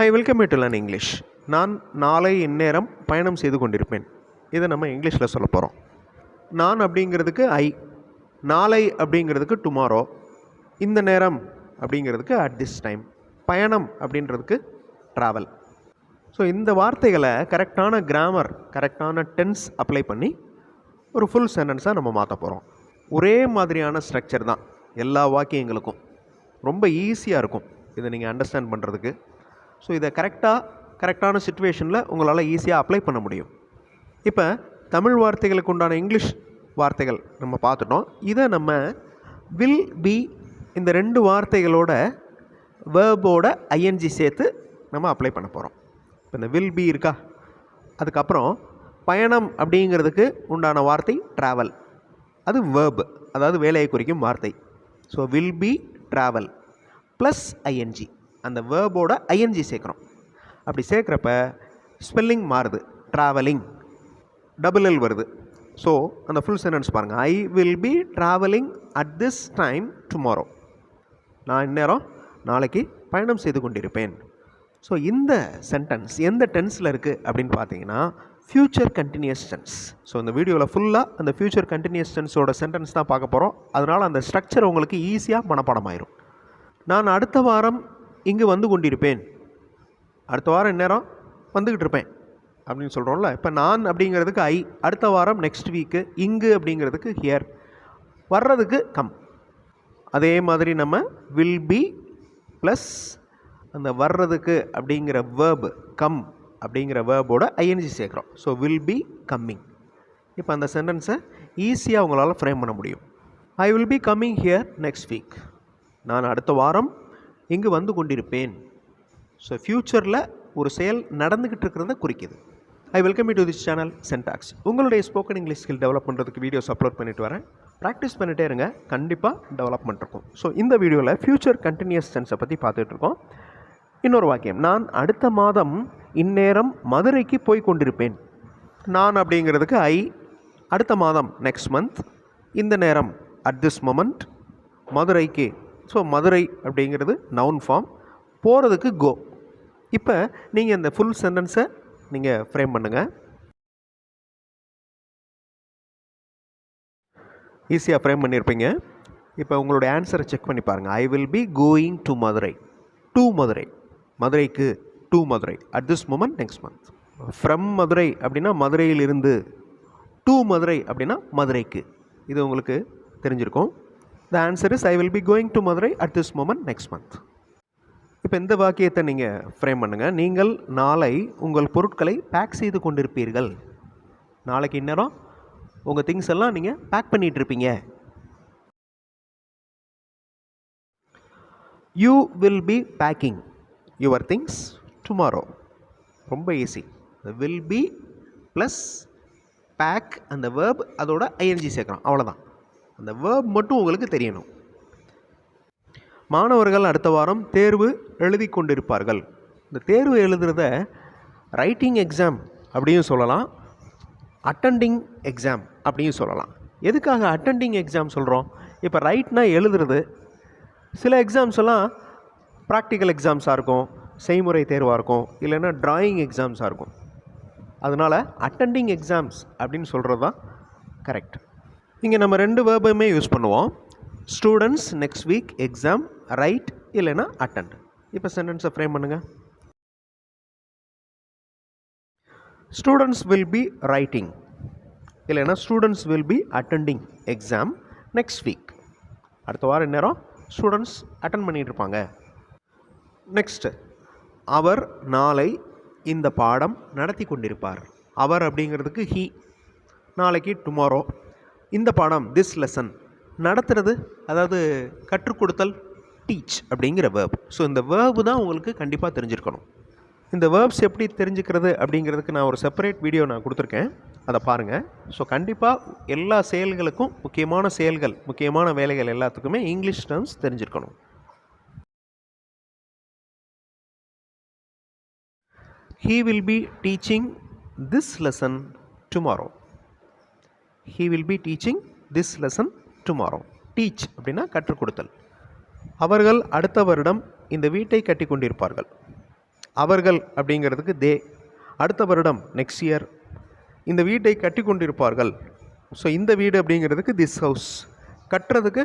Hi welcome to learn English நான் நாளை இந்நேரம் பயணம் செய்து கொண்டிருப்பேன். இதை நம்ம இங்கிலீஷில் சொல்ல போகிறோம் நான் அப்படிங்கிறதுக்கு ஐ நாளை அப்படிங்கிறதுக்கு டுமாரோ இந்த நேரம் அப்படிங்கிறதுக்கு அட் திஸ் டைம் பயணம் அப்படின்றதுக்கு ட்ராவல் ஸோ இந்த வார்த்தைகளை கரெக்டான கிராமர் கரெக்டான டென்ஸ் அப்ளை பண்ணி ஒரு ஃபுல் சென்டென்ஸாக நம்ம மாற்ற போகிறோம் ஒரே மாதிரியான ஸ்ட்ரக்சர் தான் எல்லா வாக்கியங்களுக்கும். ரொம்ப ஈஸியாக இருக்கும். இதை நீங்கள் அண்டர்ஸ்டாண்ட் பண்ணுறதுக்கு ஸோ இதை கரெக்டாக கரெக்டான சுச்சுவேஷனில் உங்களால் ஈஸியாக அப்ளை பண்ண முடியும். இப்போ தமிழ் வார்த்தைகளுக்கு உண்டான இங்கிலீஷ் வார்த்தைகள் நம்ம பார்த்துட்டோம். இதை நம்ம வில் பி இந்த ரெண்டு வார்த்தைகளோட வேர்போட ஐஎன்ஜி சேர்த்து நம்ம அப்ளை பண்ண போகிறோம் இப்போ இந்த வில் பி இருக்கா? அதுக்கப்புறம் பயணம் அப்படிங்கிறதுக்கு உண்டான வார்த்தை ட்ராவல் அது வேர்ப் அதாவது வேலையை குறிக்கும் வார்த்தை. So will be travel plus ING அந்த வேர்போட ஐஎன்ஜி சேர்க்குறோம். அப்படி சேர்க்குறப்ப ஸ்பெல்லிங் மாறுது. ட்ராவலிங் டபுள் எல் வருது. ஸோ அந்த ஃபுல் சென்டென்ஸ் பாருங்கள் I will be travelling at this time tomorrow நான் இந்நேரம் நாளைக்கு பயணம் செய்து கொண்டிருப்பேன். ஸோ இந்த சென்டென்ஸ் எந்த டென்ஸில் இருக்குது அப்படின்னு பார்த்தீங்கன்னா ஃப்யூச்சர் கண்டினியூஸ் டென்ஸ் ஸோ இந்த வீடியோவில் ஃபுல்லாக அந்த ஃப்யூச்சர் கண்டினியூஸ் டென்ஸோட சென்டென்ஸ் தான் பார்க்க போகிறோம் அதனால் அந்த ஸ்ட்ரக்சர் உங்களுக்கு ஈஸியாக மனப்பாடமாயிரும் நான் அடுத்த வாரம் இங்கு வந்து கொண்டிருப்பேன். அடுத்த வாரம் இந்நேரம் வந்துக்கிட்டு இருப்பேன் அப்படின்னு சொல்கிறோம்ல இப்போ நான் அப்படிங்கிறதுக்கு ஐ அடுத்த வாரம் நெக்ஸ்ட் வீக்கு இங்கு அப்படிங்கிறதுக்கு ஹியர் வர்றதுக்கு கம் அதே மாதிரி நம்ம வில் பி ப்ளஸ் அந்த வர்றதுக்கு அப்படிங்கிற வேர்பு கம் அப்படிங்கிற வேர்போட ஐஎன்ஜி சேர்க்குறோம். ஸோ வில் பி கம்மிங் இப்போ அந்த சென்டென்ஸை ஈஸியாக உங்களால் ஃப்ரேம் பண்ண முடியும். I will be coming here next week நான் அடுத்த வாரம் இங்கு வந்து கொண்டிருப்பேன். ஸோ ஃப்யூச்சரில் ஒரு செயல் நடந்துக்கிட்டு இருக்கிறத குறிக்குது. I welcome you to this channel சென்டாக்ஸ் உங்களுடைய ஸ்போக்கன் இங்கிலீஷ் ஸ்கில் டெவலப் பண்ணுறதுக்கு வீடியோஸ் அப்லோட் பண்ணிட்டு வரேன். ப்ராக்டிஸ் பண்ணிட்டே இருங்க. கண்டிப்பாக டெவலப்மெண்ட் இருக்கும். ஸோ இந்த வீடியோவில் ஃப்யூச்சர் கண்டினியூஸ் சென்ஸை பற்றி பார்த்துட்டு இருக்கோம். இன்னொரு வாக்கியம். நான் அடுத்த மாதம் இந்நேரம் மதுரைக்கு போய் கொண்டிருப்பேன். நான் அப்படிங்கிறதுக்கு ஐ அடுத்த மாதம் நெக்ஸ்ட் மந்த் இந்த நேரம் அட் திஸ் மொமெண்ட் மதுரைக்கு ஸோ மதுரை அப்படிங்கிறது நவுன் ஃபார்ம் போகிறதுக்கு கோ இப்போ நீங்கள் இந்த ஃபுல் சென்டென்ஸை நீங்கள் ஃப்ரேம் பண்ணுங்கள் ஈஸியாக ஃப்ரேம் பண்ணியிருப்பீங்க இப்போ உங்களுடைய ஆன்சரை செக் பண்ணி பாருங்கள் I will be going to Madurai to Madurai மதுரைக்கு to Madurai at this moment next month from Madurai அப்படின்னா மதுரையிலிருந்து டு மதுரை அப்படின்னா மதுரைக்கு. இது உங்களுக்கு தெரிஞ்சிருக்கும். The answer is I will be going to Madurai at this moment next month இப்போ இந்த வாக்கியத்தை நீங்கள் ஃப்ரேம் பண்ணுங்கள் நீங்கள் நாளை உங்கள் பொருட்களை பேக் செய்து கொண்டிருப்பீர்கள். நாளைக்கு இந்நேரம் உங்கள் திங்ஸ் எல்லாம் நீங்கள் பேக் பண்ணிகிட்டு இருப்பீங்க. You will be packing your things tomorrow ரொம்ப easy will be plus pack அந்த வேர்ப் அதோட ஐஎன்ஜி சேர்க்குறோம் அவ்வளோதான் அந்த வேர்ப் மட்டும் உங்களுக்கு தெரியணும். மாணவர்கள் அடுத்த வாரம் தேர்வு எழுதி கொண்டிருப்பார்கள். இந்த தேர்வு எழுதுறத ரைட்டிங் எக்ஸாம் அப்படின்னு சொல்லலாம். அட்டண்டிங் எக்ஸாம் அப்படியும் சொல்லலாம். எதுக்காக அட்டண்டிங் எக்ஸாம் சொல்கிறோம் இப்போ ரைட்னா எழுதுறது. சில எக்ஸாம்ஸ் எல்லாம் ப்ராக்டிக்கல் எக்ஸாம்ஸாக இருக்கும். செய்முறை தேர்வாக இருக்கும். இல்லைன்னா ட்ராயிங் எக்ஸாம்ஸாக இருக்கும். அதனால் அட்டண்டிங் எக்ஸாம்ஸ் அப்படின்னு சொல்கிறது தான் கரெக்ட் இங்கே நம்ம ரெண்டு வேர்பையுமே யூஸ் பண்ணுவோம். Students next week exam right இல்லைன்னா அட்டண்ட் இப்போ சென்டென்ஸை ஃப்ரேம் பண்ணுங்கள் ஸ்டூடெண்ட்ஸ் வில் பி ரைட்டிங் இல்லைன்னா students will be attending exam next week அடுத்த வாரம் நேரம்? ஸ்டூடெண்ட்ஸ் அட்டன் பண்ணிகிட்டு இருப்பாங்க. நெக்ஸ்ட்டு அவர் நாளை இந்த பாடம் நடத்தி கொண்டிருப்பார். அவர் அப்படிங்கிறதுக்கு ஹீ நாளைக்கு டுமாரோ இந்த பாடம் திஸ் லெசன் நடத்துறது அதாவது கற்றுக் கொடுத்தல் டீச் அப்படிங்கிற வேர்ப் ஸோ இந்த வேர்பு தான் உங்களுக்கு கண்டிப்பாக தெரிஞ்சிருக்கணும். இந்த வேர்ப்ஸ் எப்படி தெரிஞ்சுக்கிறது அப்படிங்கிறதுக்கு நான் ஒரு செப்பரேட் வீடியோ நான் கொடுத்துருக்கேன். அதை பாருங்கள் ஸோ கண்டிப்பாக எல்லா செயல்களுக்கும் முக்கியமான செயல்கள் முக்கியமான வேலைகள் எல்லாத்துக்குமே இங்கிலீஷ் டேர்ம்ஸ் தெரிஞ்சிருக்கணும். He will be teaching this lesson tomorrow he will be teaching this lesson tomorrow teach அப்படின்னா கற்றுக் கொடுத்தல். அவர்கள் அடுத்த வருடம் இந்த வீட்டை கட்டி கொண்டிருப்பார்கள். அவர்கள் அப்படிங்கிறதுக்கு தே அடுத்த வருடம் நெக்ஸ்ட் இயர் இந்த வீட்டை கட்டி கொண்டிருப்பார்கள். ஸோ இந்த வீடு அப்படிங்கிறதுக்கு திஸ் ஹவுஸ் கட்டுறதுக்கு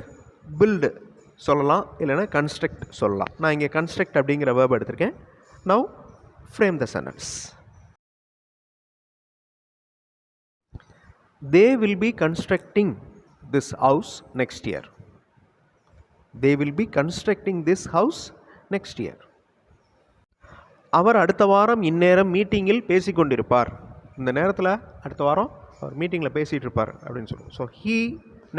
பில்டு சொல்லலாம் இல்லைன்னா கன்ஸ்ட்ரக்ட் சொல்லலாம். நான் இங்கே கன்ஸ்ட்ரக்ட் அப்படிங்கிற வேர்ப் எடுத்திருக்கேன். Now frame the sentence they will be constructing this house next year. They will be constructing this house next year. அவர் அடுத்த வாரம் இந்நேரம் மீட்டிங்கில் பேசிக்கொண்டிருப்பார். இந்த நேரத்தில் அடுத்த வாரம் அவர் மீட்டிங்கில் பேசிகிட்டு இருப்பார் அப்படின்னு சொல்லுவோம். So he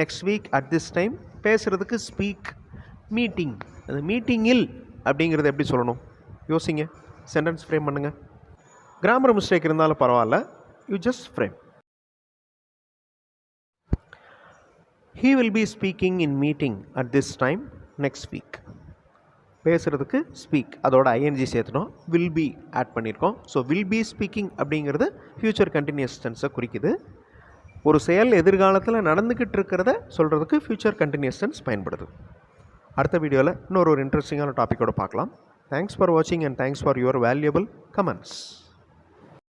next week at this time பேசுகிறதுக்கு ஸ்பீக் மீட்டிங் அந்த மீட்டிங்கில் அப்படிங்கிறத எப்படி சொல்லணும்? யோசிங்க. சென்டென்ஸ் ஃப்ரேம் பண்ணுங்கள் கிராமர் மிஸ்டேக் இருந்தாலும் பரவாயில்ல. You just frame he will be speaking in meeting at this time next week பேசுகிறதுக்கு ஸ்பீக் அதோட ஐஎன்ஜி சேர்த்துனோம் வில் பி ஆட் பண்ணியிருக்கோம். ஸோ வில் பி ஸ்பீக்கிங் அப்படிங்கிறது ஃப்யூச்சர் கண்டினியூஸ் டென்ஸை குறிக்குது. ஒரு செயல் எதிர்காலத்தில் நடந்துக்கிட்டு இருக்கிறத சொல்கிறதுக்கு ஃப்யூச்சர் கண்டினியூஸ் டென்ஸ் பயன்படுது. அடுத்த வீடியோவில் இன்னொரு ஒரு இன்ட்ரெஸ்டிங்கான டாப்பிக்கோட பார்க்கலாம். தேங்க்ஸ் ஃபார் வாட்சிங் and thanks for your valuable comments